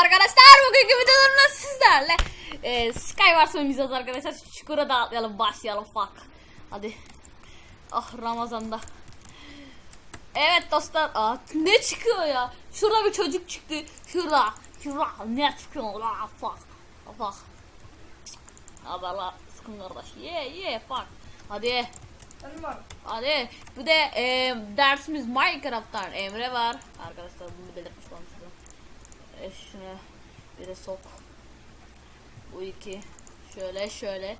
arkadaşlar. Bugünkü videolarımda sizlerle e, Skywars oynayacağız arkadaşlar. Çukura da atlayalım başlayalım fuck. Hadi. Ah Ramazan'da. Evet dostlar. Aa, ne çıkıyor ya? Şurada bir çocuk çıktı. Şurada. Şurada. Ne çıkıyor la fuck. Ah, Fuck. Haber la. Sıkın kardeş. Yeah yeah fuck. Hadi. Hadi. Bu da e, dersimiz Minecraft'tan. Emre var. Arkadaşlar bunu belirtmiş size. E, şunu bir de sok. Bu iki. Şöyle şöyle.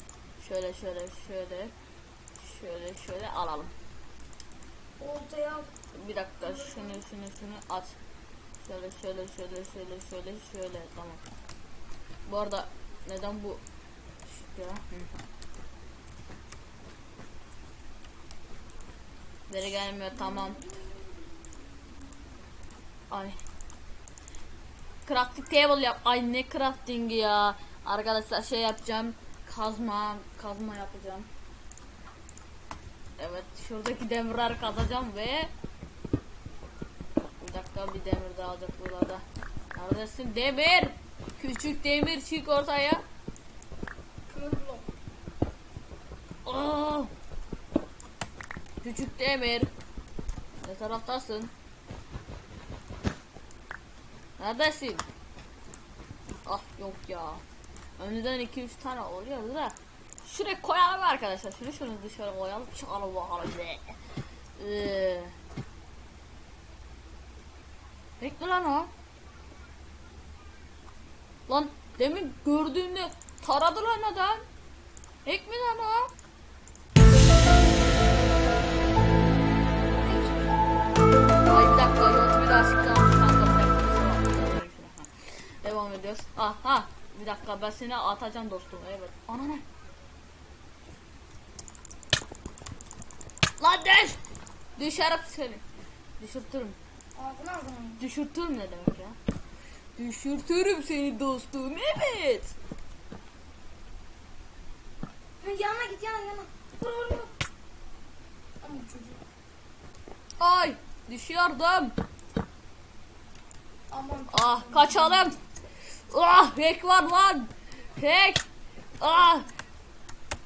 Şöyle şöyle şöyle. Şöyle şöyle alalım. Oltaya al. Bir dakika şunu şunu şunu at. Şöyle şöyle şöyle şöyle şöyle şöyle tamam. Bu arada neden bu ya? Hı. Gelmiyor tamam. Ay. Crafting table yap. Ay ne crafting ya. Arkadaşlar şey yapacağım. Kazma, kazma yapacağım. Evet, şuradaki demirleri kazacağım ve bir dakika bir demir daha alacak burada. Neredesin demir? Küçük demir çık ortaya. Aa! Küçük demir. Ne taraftasın? Neredesin? Ah yok ya. Önceden 2-3 tane oluyordu da. Şuraya koyalım arkadaşlar. Şunu şunu dışarı koyalım. Çıkalım bakalım be. Ee. Bekle lan o. Lan demin gördüğümde taradı lan adam. Mi lan o? Ediyoruz. Aha bir dakika ben seni atacağım dostum. Evet. Ana ne? Lan düş! Düşerim seni. Düşürtürüm. Ağzına ağzına. Düşürtürüm ne demek ya? Düşürtürüm seni dostum. Evet. Yanına git yana yana. Vur vur vur. Ama çocuk. Ay düşüyordum. Aman. Ah kaçalım. Ah hack var lan. Hack. Ah.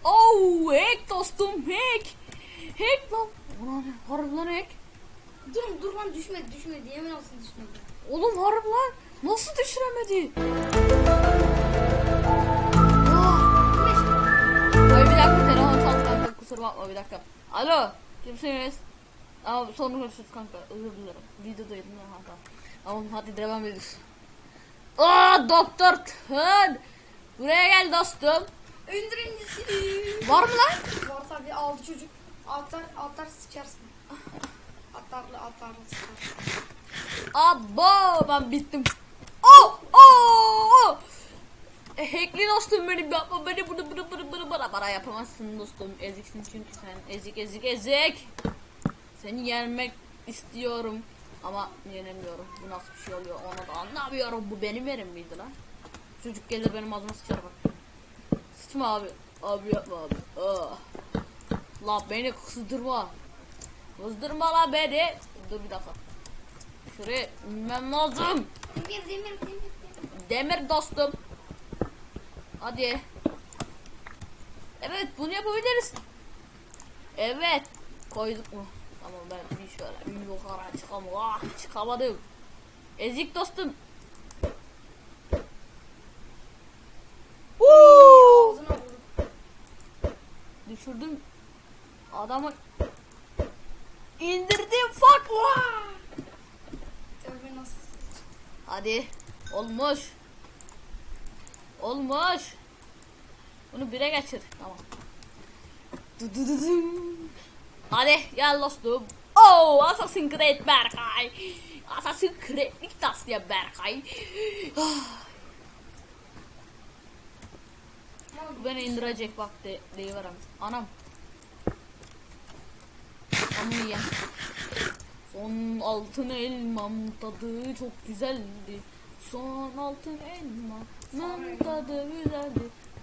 Oh hack dostum hack. Hack lan. Ulan harbiden hack. Dur dur lan düşmedi düşmedi. Yemin olsun düşmedi. Oğlum harbi lan. Nasıl düşüremedi? Ah. Ay bir dakika telefon çaldı kanka kusura bakma bir dakika. Alo kimsiniz? Ama sonra görüşürüz kanka özür dilerim. Videodaydım ya kanka. Tamam hadi devam ediyoruz. Aa doktor Tön. Buraya gel dostum. İndirincisi. Var mı lan? Var tabi aldı çocuk. Atlar atlar sıçarsın. Atlarla atlarla sıçarsın. Abo ben bittim. Oh oh oh. E, Hackli dostum benim yapma beni bunu bunu bunu bunu bana bana yapamazsın dostum eziksin çünkü sen ezik ezik ezik seni yenmek istiyorum ama yenemiyorum bu nasıl bir şey oluyor onu da anlamıyorum bu benim yerim miydi lan çocuk gelir benim ağzıma sıçar bak sıçma abi abi yapma abi ah. la beni kızdırma kızdırma la beni dur bir dakika şuraya inmem lazım demir demir. demir. Demir dostum. Hadi. Evet bunu yapabiliriz. Evet. Koyduk mu? Tamam ben bir şöyle bir yukarı çıkamam. Ah çıkamadım. Ezik dostum. Vur. Düşürdüm. Adamı indirdim. Fuck. Tövbe nasıl. Hadi. Olmuş. Olmuş. Bunu bire geçir. Tamam. Du du du dum. Hadi gel dostum. Oh, Assassin's Creed Berkay. Assassin's Creed Niktas diye Berkay. Ah, Beni indirecek bak de, deyiverem. Anam. Amı ye. Son altın elmam tadı çok güzeldi. Son altın elmamın tadı güzeldi.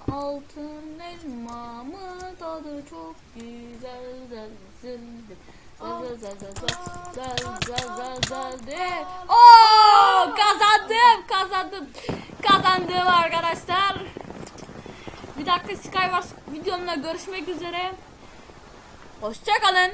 Altın elmamın tadı çok güzel. Zel zel zel zel zel zel zel zel kazandım kazandım. Öldüm arkadaşlar. Bir dakika Skywars videomda görüşmek üzere. Hoşçakalın.